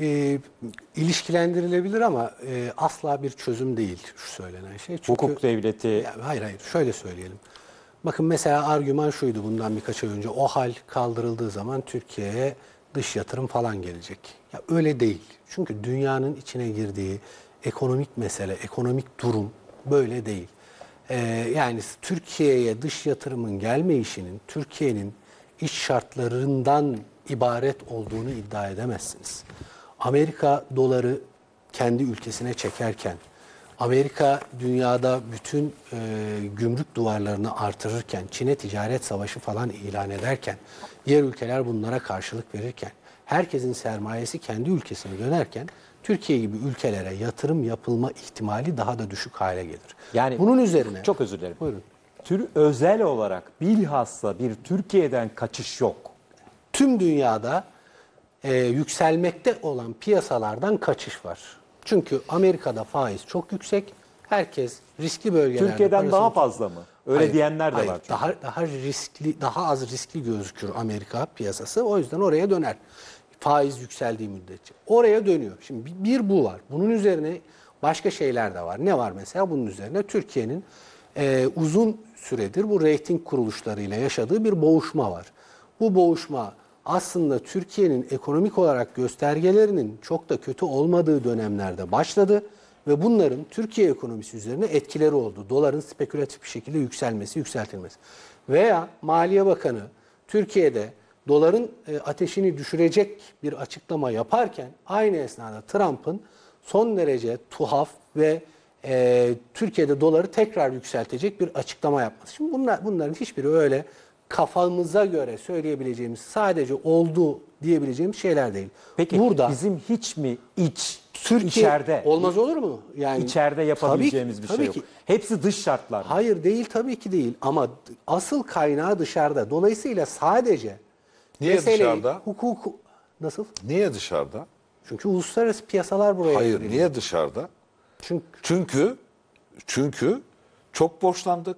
e, ilişkilendirilebilir ama e, asla bir çözüm değil şu söylenen şey. Çünkü, Hukuk devleti Ya, hayır hayır şöyle söyleyelim. Bakın mesela argüman şuydu bundan birkaç ay önce. O hal kaldırıldığı zaman Türkiye'ye dış yatırım falan gelecek. Ya öyle değil. Çünkü dünyanın içine girdiği ekonomik mesele, ekonomik durum böyle değil. Ee, yani Türkiye'ye dış yatırımın gelme işinin Türkiye'nin iş şartlarından ibaret olduğunu iddia edemezsiniz. Amerika doları kendi ülkesine çekerken, Amerika dünyada bütün e, gümrük duvarlarını artırırken, Çin'e ticaret savaşı falan ilan ederken, diğer ülkeler bunlara karşılık verirken, herkesin sermayesi kendi ülkesine dönerken, Türkiye gibi ülkelere yatırım yapılma ihtimali daha da düşük hale gelir. yani bunun üzerine çok özür dilerim. Buyurun. Tür özel olarak bilhassa bir Türkiye'den kaçış yok. tüm dünyada e, yükselmekte olan piyasalardan kaçış var. Çünkü Amerika'da faiz çok yüksek. Herkes riskli bölgelerde Türkiye'den daha fazla mı? Öyle Hayır, diyenler de hayır. var çünkü. Daha daha riskli, daha az riskli gözükür Amerika piyasası. O yüzden oraya döner. Faiz yükseldiği müddetçe. Oraya dönüyor. Şimdi bir, bir bu var. Bunun üzerine başka şeyler de var. Ne var mesela bunun üzerine? Türkiye'nin e, uzun süredir bu reyting kuruluşlarıyla yaşadığı bir boğuşma var. Bu boğuşma aslında Türkiye'nin ekonomik olarak göstergelerinin çok da kötü olmadığı dönemlerde başladı ve bunların Türkiye ekonomisi üzerine etkileri oldu. Doların spekülatif bir şekilde yükselmesi, yükseltilmesi. Veya Maliye Bakanı Türkiye'de doların e, ateşini düşürecek bir açıklama yaparken aynı esnada Trump'ın son derece tuhaf ve e, Türkiye'de doları tekrar yükseltecek bir açıklama yapması. Şimdi bunlar, bunların hiçbiri öyle kafamıza göre söyleyebileceğimiz sadece oldu diyebileceğimiz şeyler değil. Peki Burada bizim hiç mi iç, Türkiye içeride, olmaz olur mu? Yani içeride yapabileceğimiz tabii, bir şey tabii yok. Ki. Hepsi dış şartlar. Hayır değil tabii ki değil ama asıl kaynağı dışarıda. Dolayısıyla sadece Niye meseleyi dışarıda? Hukuku nasıl? Niye dışarıda? Çünkü uluslararası piyasalar buraya Hayır, girdi. niye dışarıda? Çünkü Çünkü çünkü çok borçlandık.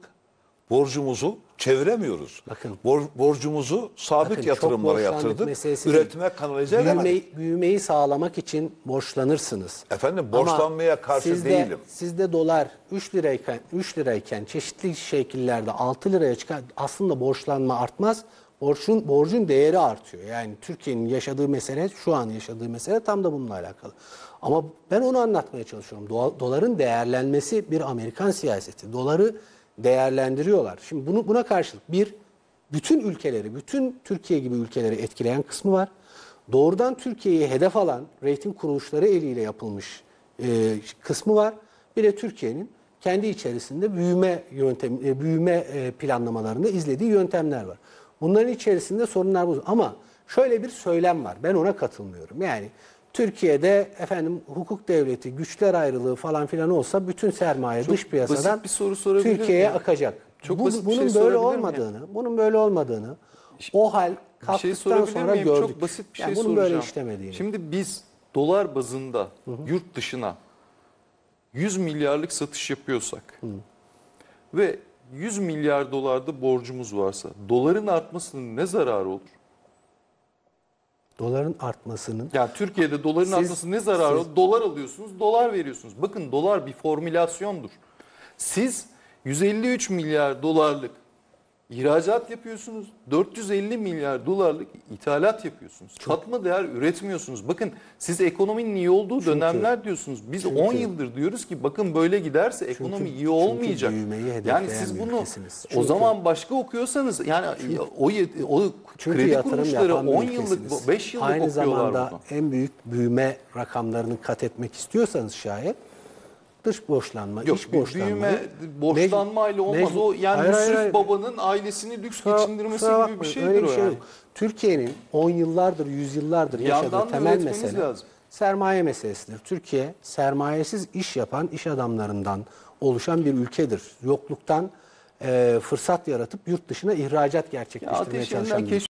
Borcumuzu çeviremiyoruz. Bakın. Bor- borcumuzu sabit Bakın, yatırımlara yatırdık. Üretime kanalize edemedik. büyümeyi, sağlamak için borçlanırsınız. Efendim, Ama borçlanmaya karşı sizde, değilim. Sizde dolar 3 lirayken 3 lirayken çeşitli şekillerde 6 liraya çıkar. Aslında borçlanma artmaz. Borcun borcun değeri artıyor. Yani Türkiye'nin yaşadığı mesele şu an yaşadığı mesele tam da bununla alakalı. Ama ben onu anlatmaya çalışıyorum. Doların değerlenmesi bir Amerikan siyaseti. Doları değerlendiriyorlar. Şimdi bunu buna karşılık bir bütün ülkeleri, bütün Türkiye gibi ülkeleri etkileyen kısmı var. Doğrudan Türkiye'yi hedef alan reyting kuruluşları eliyle yapılmış e, kısmı var. Bir de Türkiye'nin kendi içerisinde büyüme yöntem, e, büyüme e, planlamalarında izlediği yöntemler var. Bunların içerisinde sorunlar bu. Ama şöyle bir söylem var. Ben ona katılmıyorum. Yani Türkiye'de efendim hukuk devleti, güçler ayrılığı falan filan olsa bütün sermaye dış piyasadan bir soru Türkiye'ye akacak. Çok Bu- basit bunun şey böyle olmadığını, bunun böyle olmadığını o hal şey kalktıktan sorabilir sonra miyim? gördük. Çok basit bir Yani şey bunun soracağım. böyle işlemediğini. Şimdi biz dolar bazında yurt dışına 100 milyarlık satış yapıyorsak ve 100 milyar dolarda borcumuz varsa doların artmasının ne zararı olur? Doların artmasının Yani Türkiye'de doların Siz- artması ne zararı siz-? Dolar alıyorsunuz, dolar veriyorsunuz. Bakın dolar bir formülasyondur. Siz 153 milyar dolarlık ihracat yapıyorsunuz, 450 milyar dolarlık ithalat yapıyorsunuz. Katma değer üretmiyorsunuz. Bakın siz ekonominin iyi olduğu dönemler diyorsunuz. Biz 10 yıldır diyoruz ki bakın böyle giderse ekonomi iyi çünkü olmayacak. büyümeyi Yani siz bunu ülkesiniz. o Çünkü- zaman başka okuyorsanız yani o, yet- o çünkü kredi kuruluşları yapan bir 10 ülkesiniz. yıllık 5 yıllık Aynı okuyorlar zamanda bunu. en büyük büyüme rakamlarını kat etmek istiyorsanız şayet dış borçlanma, Yok iç bir borçlanma. büyüme borçlanmayla olmaz. O yani Yusuf Baba'nın ailesini lüks geçindirmesi gibi bir şeydir öyle o şey yani. yok. Türkiye'nin 10 yıllardır, 100 yıllardır yaşadığı temel mesele lazım. sermaye meselesidir. Türkiye sermayesiz iş yapan iş adamlarından oluşan bir ülkedir. Yokluktan e, fırsat yaratıp yurt dışına ihracat Ya gerçekleştirmeye ateş çalışan bir.